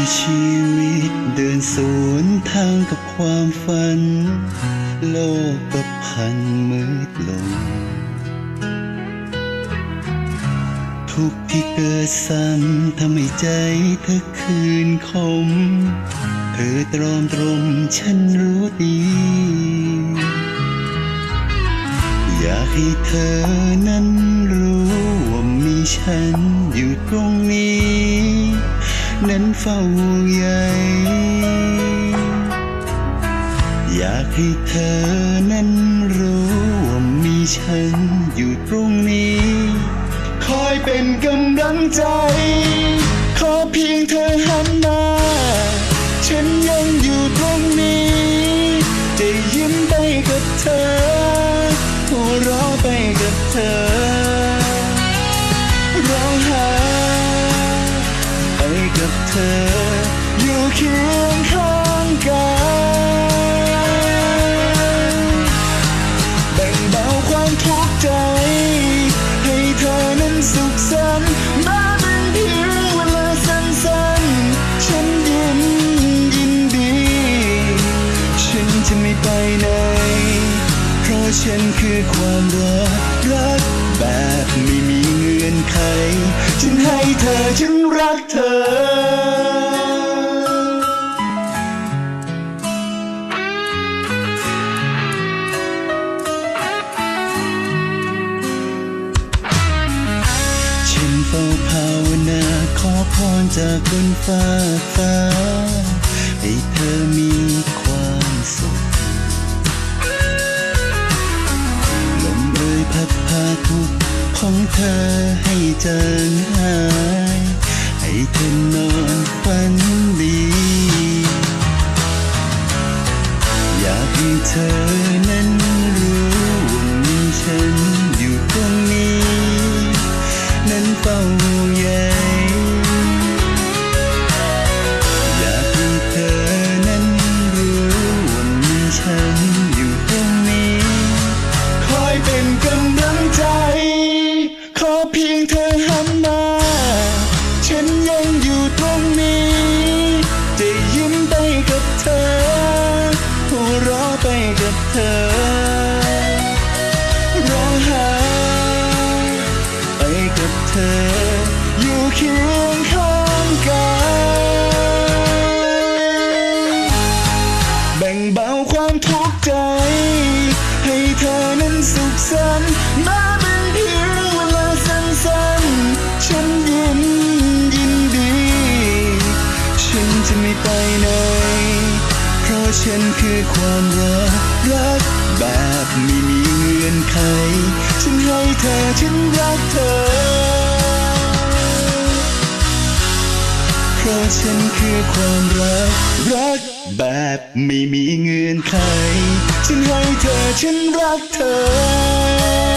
มที่ชีวิตเดินสวนทางกับความฝัน โลกก็พันมืดลง ทุกที่เกิดซ้ำทำให้ใจเธอคืนคม เธอตรอมตรมฉันรู้ดีอยากให้เธอนั้นรู้ว่ามีฉันอยู่ตรงนี้ นั้นเฝ้าห่วงใยอยากให้เธอนั้นรู้ว่ามีฉันอยู่ตรงนี้ คอยเป็นกำลังใจ ขอเพียงเธอหันมาฉันยังอยู่ตรงนี้ จะยิ้มไปกับเธอหัวเราะ ฉันจะไม่ไปไหน เพราะฉันคือความรักรักแบบไม่มีเงื่อนไข ฉันให้เธอฉันรักเธอฉันเฝ้าภาวนาขอพรจากบนฟ้าฟ้า ให้เธอมีความ สุขลมเอ่ยพัดพาทุกข์ของเธอให้จางหาย ให้เธอนอนฝันดี อยากให้เธอ กับเธอ ร้องไห้ไปกับเธอ อยู่เคียงข้างกันแบ่งเบาความทุกข์ใจ ให้เธอนั้นสุขสันต์แม้เป็นเพียงเวลาสั้นๆ ฉันยิ้มยินดี ฉันจะไม่ไปไหน ฉันคือความรัก รักแบบไม่มีเงื่อนไข ฉันให้เธอฉันรักเธอ เพราะฉันคือความรัก รักแบบไม่มีเงื่อนไข ฉันให้เธอฉันรักเธอ